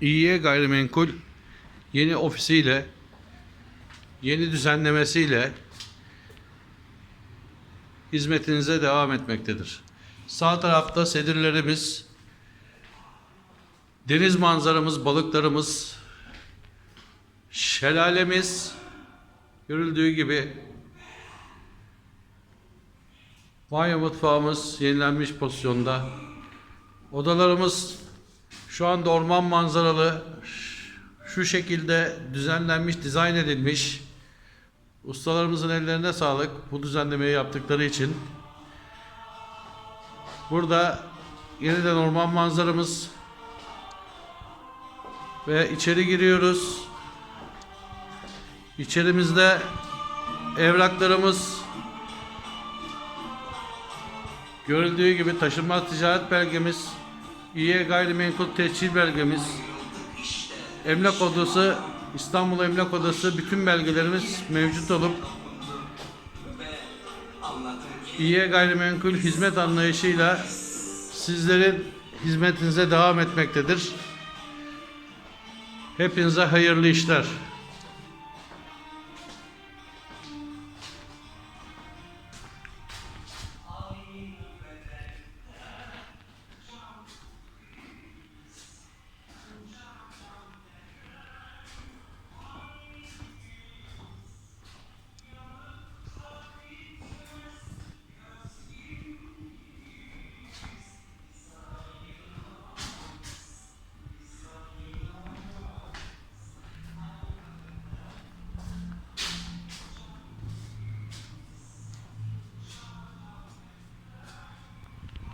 İyiye Gayrimenkul yeni ofisiyle, yeni düzenlemesiyle hizmetinize devam etmektedir. Sağ tarafta sedirlerimiz, deniz manzaramız, balıklarımız, şelalemiz görüldüğü gibi banyo mutfağımız yenilenmiş pozisyonda. Odalarımız şu anda orman manzaralı şu şekilde düzenlenmiş, dizayn edilmiş. Ustalarımızın ellerine sağlık bu düzenlemeyi yaptıkları için. Burada yeniden orman manzaramız ve içeri giriyoruz. İçerimizde evraklarımız görüldüğü gibi taşınmaz ticaret belgemiz, İYE gayrimenkul tescil belgemiz, emlak odası, İstanbul Emlak Odası bütün belgelerimiz mevcut olup İYE gayrimenkul hizmet anlayışıyla sizlerin hizmetinize devam etmektedir. Hepinize hayırlı işler.